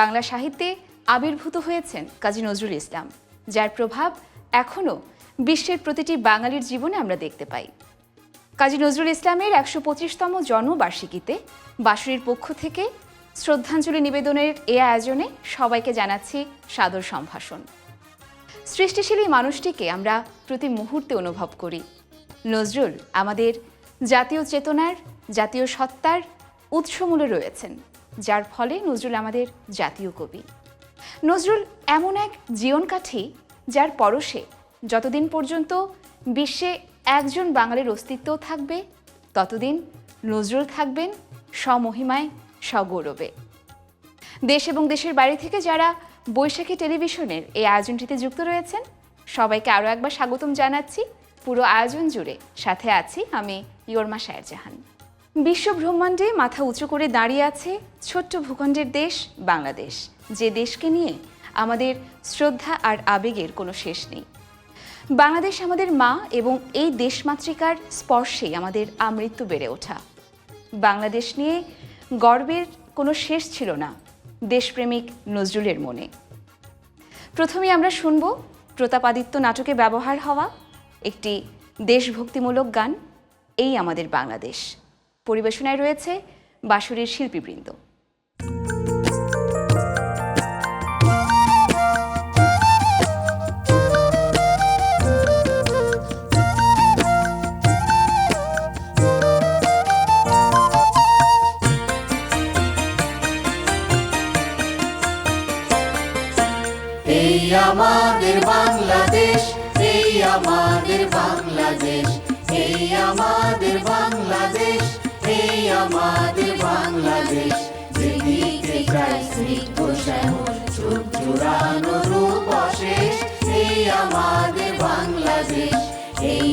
বাংলা সাহিত্যে আবির্ভূত হয়েছেন কাজী নজরুল ইসলাম, যার প্রভাব এখনও বিশ্বের প্রতিটি বাঙালির জীবনে আমরা দেখতে পাই। কাজী নজরুল ইসলামের একশো পঁচিশতম জন্মবার্ষিকীতে বাঁশুরির পক্ষ থেকে শ্রদ্ধাঞ্জলি নিবেদনের এ আয়োজনে সবাইকে জানাচ্ছি সাদর সম্ভাষণ। সৃষ্টিশীল এই মানুষটিকে আমরা প্রতি মুহূর্তে অনুভব করি। নজরুল আমাদের জাতীয় চেতনার, জাতীয় সত্তার উৎসমূলে রয়েছেন। যার ফলে নজরুল আমাদের জাতীয় কবি। নজরুল এমন এক জীবনকাঠি যার পরশে যতদিন পর্যন্ত বিশ্বে একজন বাঙালির অস্তিত্ব থাকবে, ততদিন নজরুল থাকবেন স্বমহিমায় স্বগৌরবে দেশ এবং দেশের বাইরে থেকে যারা বৈশাখী টেলিভিশনের এই আয়োজনটিতে যুক্ত রয়েছেন, সবাইকে আরও একবার স্বাগতম জানাচ্ছি। পুরো আয়োজন জুড়ে সাথে আছি আমি ইয়র্মা শায়ের জাহান বিশ্ব ব্রহ্মাণ্ডে মাথা উঁচু করে দাঁড়িয়ে আছে ছোট্ট ভূখণ্ডের দেশ বাংলাদেশ। যে দেশকে নিয়ে আমাদের শ্রদ্ধা আর আবেগের কোনো শেষ নেই। বাংলাদেশ আমাদের মা এবং এই দেশমাতৃকার স্পর্শেই আমাদের আমৃত্যু বেড়ে ওঠা। বাংলাদেশ নিয়ে গর্বের কোনো শেষ ছিল না দেশপ্রেমিক নজরুলের মনে। প্রথমে আমরা শুনব প্রতাপাদিত্য নাটকে ব্যবহার হওয়া একটি দেশভক্তিমূলক গান, এই আমাদের বাংলাদেশ। পরিবেশনায় রয়েছে বাঁশুরীর শিল্পীবৃন্দ। আমাদের বাংলাদেশ আমাদের বাংলাদেশ যেদিকে যায় স্নিগ্ধ শ্যামল চোখ জোড়ানো রূপ অশেষ এই আমাদের বাংলাদেশ এই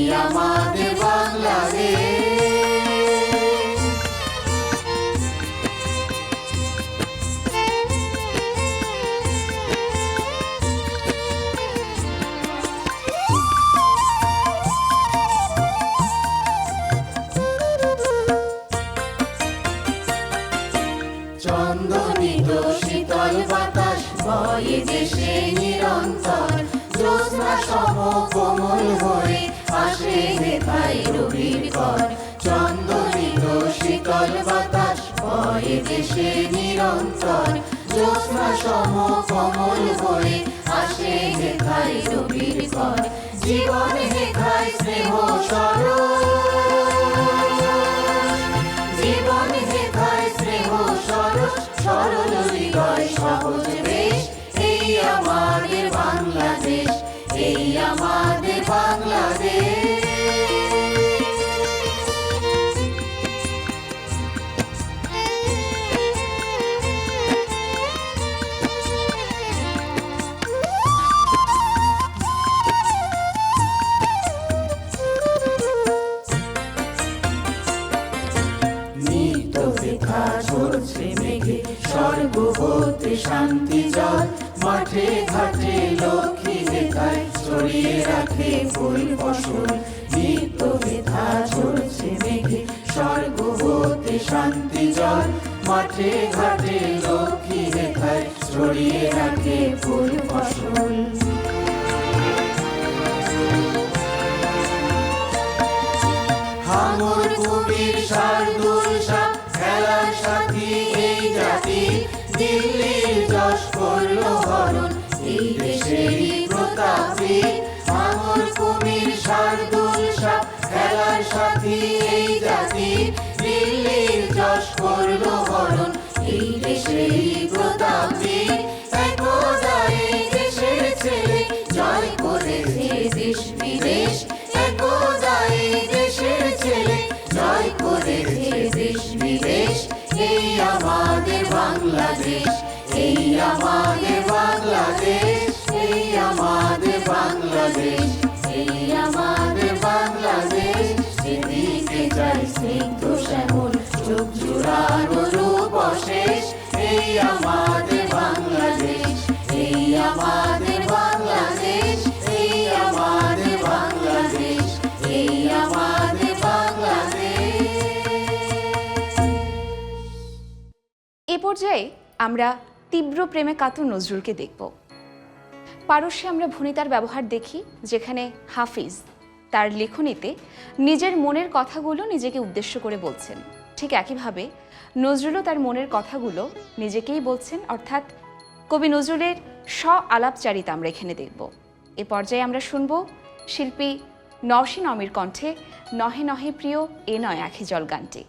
নিরন্তর জ্যোৎস্না সম কমল হয়ে আসে হেথায় রবির কর জীবন খাই স্নেহ সরল। শান্তি জল, মাঠে ঘাটে লক্ষ্মী হেথায় ছড়িয়ে রাখে ফুল ফসল। নিত্য বৃথা ঝরছে মেঘে, স্বর্গ হতে শান্তি জল, মাঠে ঘাটে লক্ষ্মী হেথায় ছড়িয়ে রাখে ফুল ফসল। কুমির শার্দুল সাপ খেলার সাথী। পর্যায়ে আমরা তীব্র প্রেমে কাতর নজরুলকে দেখব। পারস্যে আমরা ভনিতার ব্যবহার দেখি, যেখানে হাফিজ তার লেখনীতে নিজের মনের কথাগুলো নিজেকে উদ্দেশ্য করে বলছেন। ঠিক একইভাবে নজরুলও তার মনের কথাগুলো নিজেকেই বলছেন, অর্থাৎ কবি নজরুলের স্ব আলাপচারিতা আমরা এখানে দেখব। এ পর্যায়ে আমরা শুনব শিল্পী নওশিন অমির কণ্ঠে নহে নহে প্রিয় এ নয় আখি জল গানটি।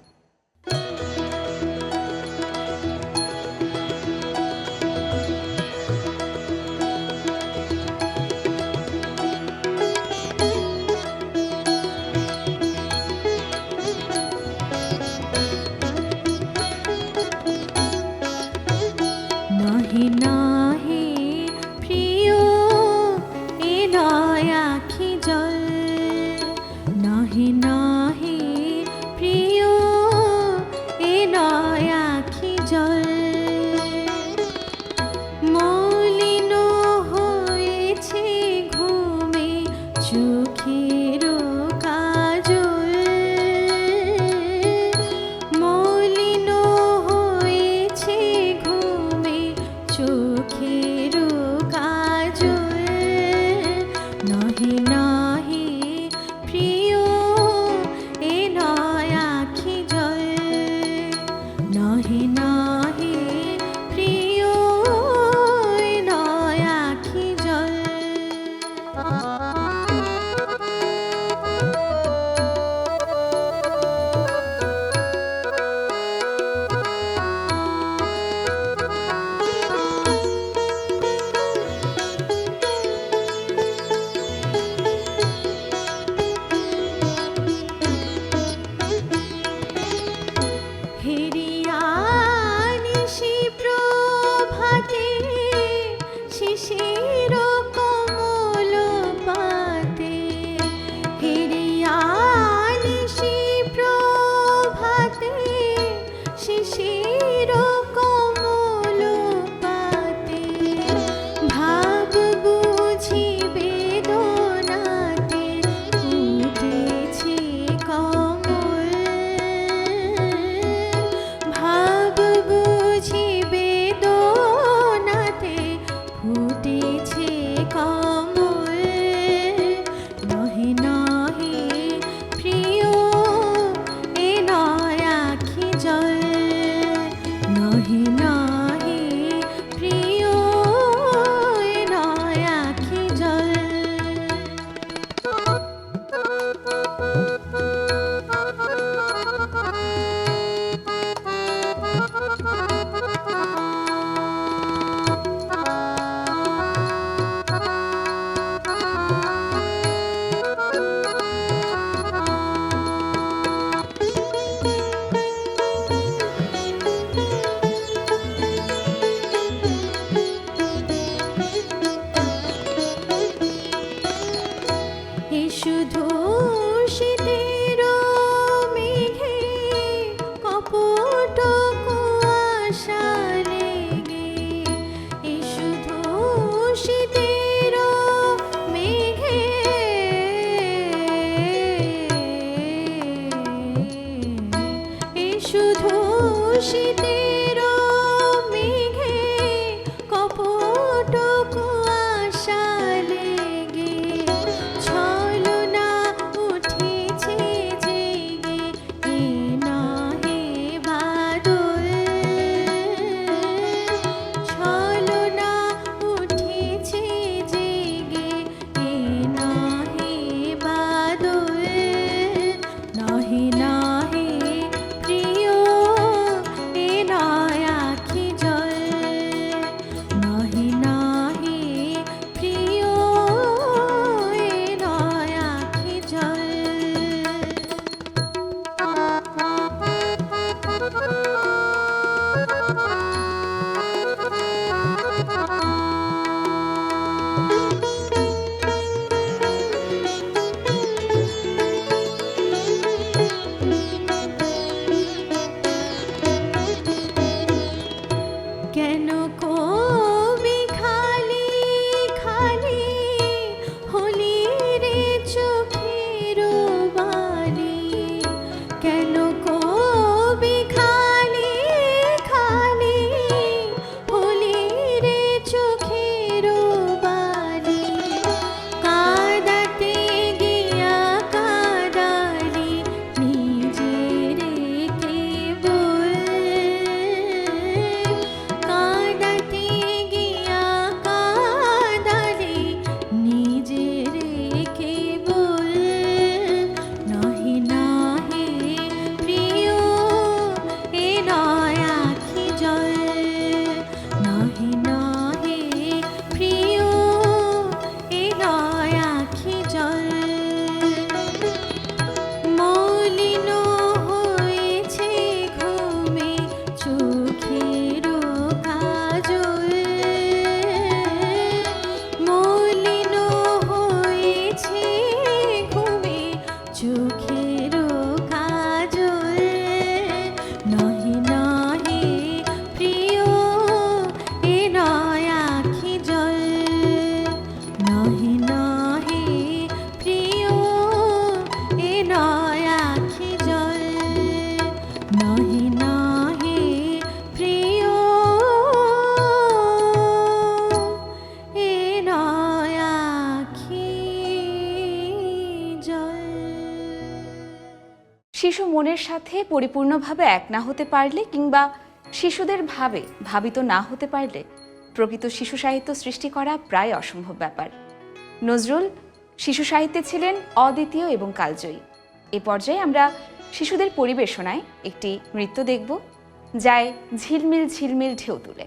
মনের সাথে পরিপূর্ণভাবে এক না হতে পারলে কিংবা শিশুদের ভাবে ভাবিত না হতে পারলে প্রকৃত শিশু সাহিত্য সৃষ্টি করা প্রায় অসম্ভব ব্যাপার। নজরুল শিশু সাহিত্যে ছিলেন অদ্বিতীয় এবং কালজয়ী। এ পর্যায়ে আমরা শিশুদের পরিবেশনায় একটি নৃত্য দেখব, যায় ঝিলমিল ঝিলমিল ঢেউ তুলে।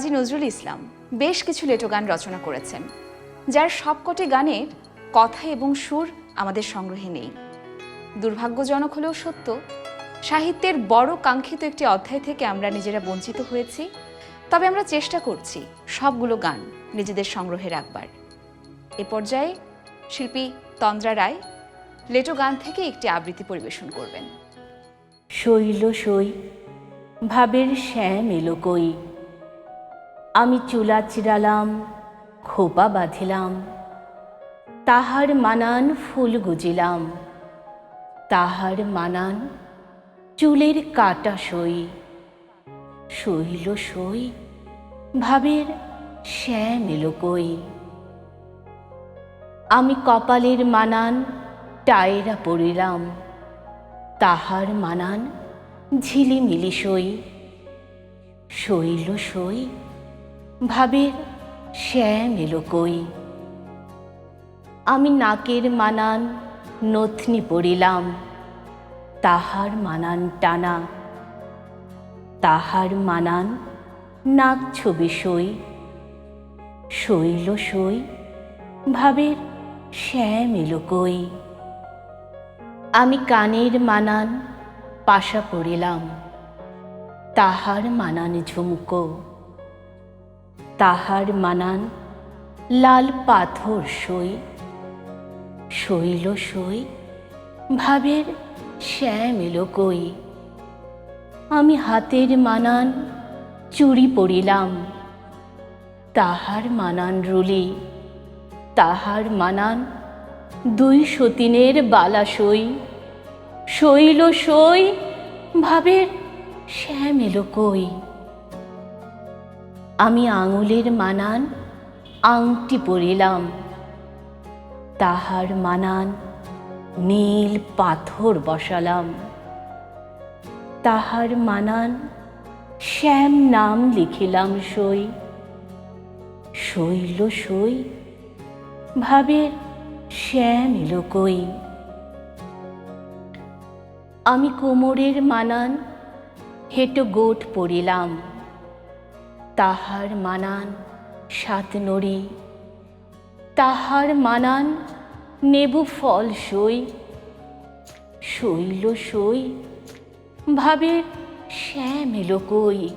কাজী নজরুল ইসলাম বেশ কিছু লেটো গান রচনা করেছেন, যার সবকটি গানের কথা এবং সুর আমাদের সংগ্রহে নেই। দুর্ভাগ্যজনক হলেও সত্য, সাহিত্যের বড় কাঙ্ক্ষিত একটি অধ্যায় থেকে আমরা নিজেরা বঞ্চিত হয়েছি, তবে আমরা চেষ্টা করছি সবগুলো গান নিজেদের সংগ্রহে রাখবার। এ পর্যায়ে শিল্পী তন্দ্রা রায় লেটো গান থেকে একটি আবৃত্তি পরিবেশন করবেন। শৈল সই, ভাবের শ্যাম এলো কই আমি চুলা চিরালাম, খোপা বাঁধিলাম, তাহার মানান ফুল গুজিলাম। তাহার মানান চুলের কাটা সই শৈল সই, ভাবের শ্যাম এলো কই। আমি কপালের মানান টায়রা পড়িলাম, তাহার মানান ঝিলিমিলি সই শৈল সই ভাবের শ্যাম এলো কই। আমি নাকের মানান নথনি পড়িলাম, তাহার মানান টানা, তাহার মানান নাক ছবি সই শৈল সই ভাবের শ্যাম এলো কই। আমি কানের মানান পাশা পড়িলাম, তাহার মানান ঝুমকো তাহার মানান, লাল পাথর সই শৈল সই, ভাবের শ্যাম এলো কই। আমি হাতের মানান চুরি পড়িলাম, তাহার মানান রুলি, তাহার মানান দুই সতীনের বালা সই শৈল সই, ভাবের শ্যাম এলো কই। আমি আঙুলের মানান, আংটি পরিলাম। তাহার মানান নীল পাথর বসালাম। তাহার মানান শ্যাম নাম লিখিলাম সই। শৈল সই ভাবের শ্যাম এলো কই? আমি কোমরের মানান, হেঁটো গোট পড়িলাম তাহার মানান সাত নড়ি। তাহার মানান নেবু ফল সই। শৈল সই। ভাবের শ্যাম এলো কই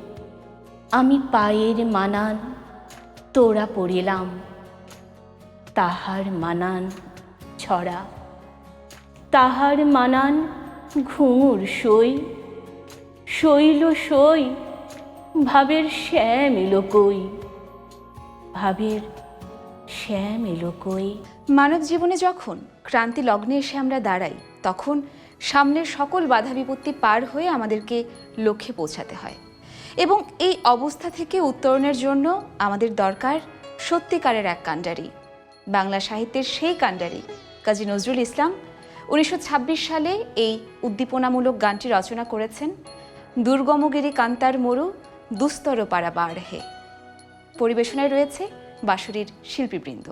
আমি পায়ের মানান, তোড়া পড়িলাম। তাহার মানান ছড়া। তাহার মানান ঘুঙুর সই। শৈল সই ভাবের শ্যাম এলো কই? ভাবের শ্যাম এলো কই? মানব জীবনে যখন ক্রান্তি লগ্নে এসে আমরা দাঁড়াই, তখন সামনের সকল বাধা বিপত্তি পার হয়ে আমাদেরকে লক্ষ্যে পৌঁছাতে হয়। এবং এই অবস্থা থেকে উত্তরণের জন্য আমাদের দরকার সত্যিকারের এক কাণ্ডারি। বাংলা সাহিত্যের সেই কাণ্ডারি, কাজী নজরুল ইসলাম উনিশশো ছাব্বিশ সালে এই উদ্দীপনামূলক গানটি রচনা করেছেন। দুর্গমগিরি কান্তার মরু দুস্তর পাড়া বাড়হে পরিবেশনায় রয়েছে বাঁশুরীর শিল্পীবৃন্দ।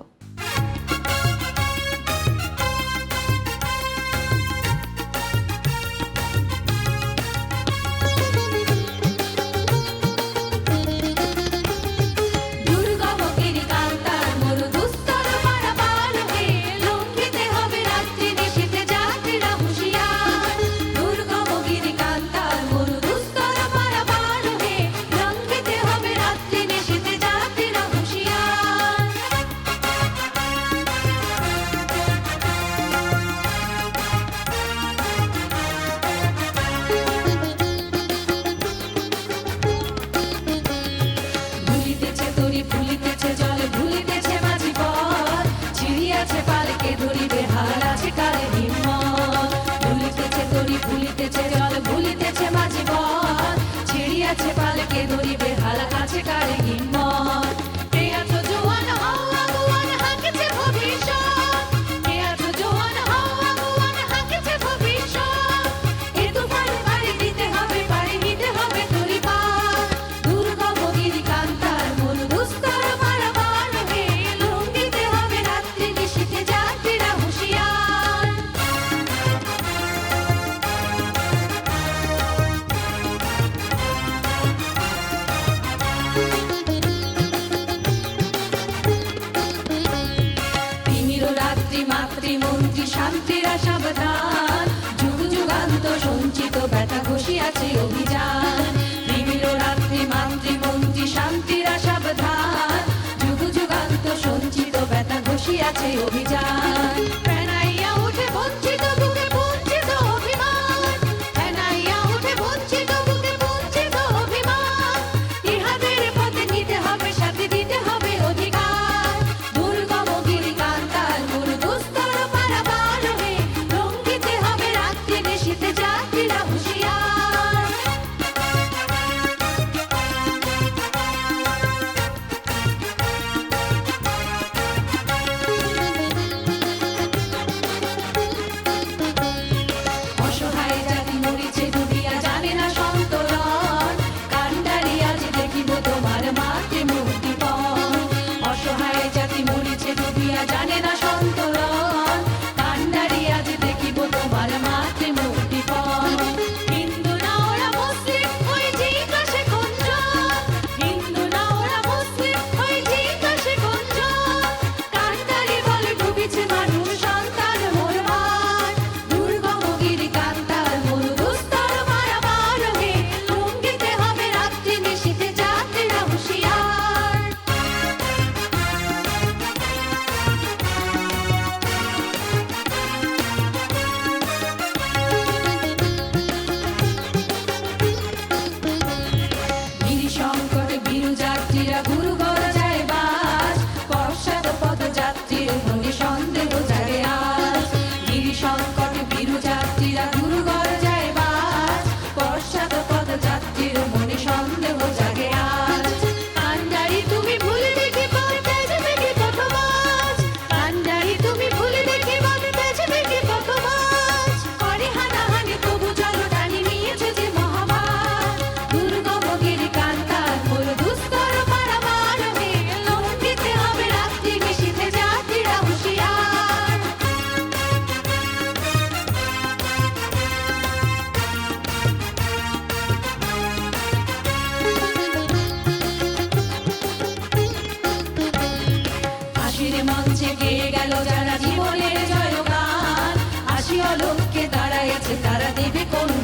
শান্তিরা সাবধান। যুগ যুগান্ত সঞ্চিত ব্যথা ঘষিয়াছে অভিযান। বিবিল রাত্রি মাতৃ মন্ত্রী শান্তিরা সাবধান। যুগ যুগান্ত সঞ্চিত ব্যথা ঘষিয়াছে অভিযান। con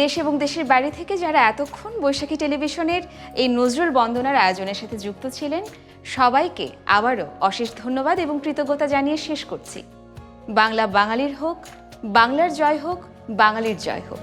দেশ এবং দেশের বাইরে থেকে যারা এতক্ষণ বৈশাখী টেলিভিশনের এই নজরুল বন্দনার আয়োজনের সাথে যুক্ত ছিলেন, সবাইকে আবারও অশেষ ধন্যবাদ এবং কৃতজ্ঞতা জানিয়ে শেষ করছি। বাংলা বাঙালির হোক, বাংলার জয় হোক, বাঙালির জয় হোক।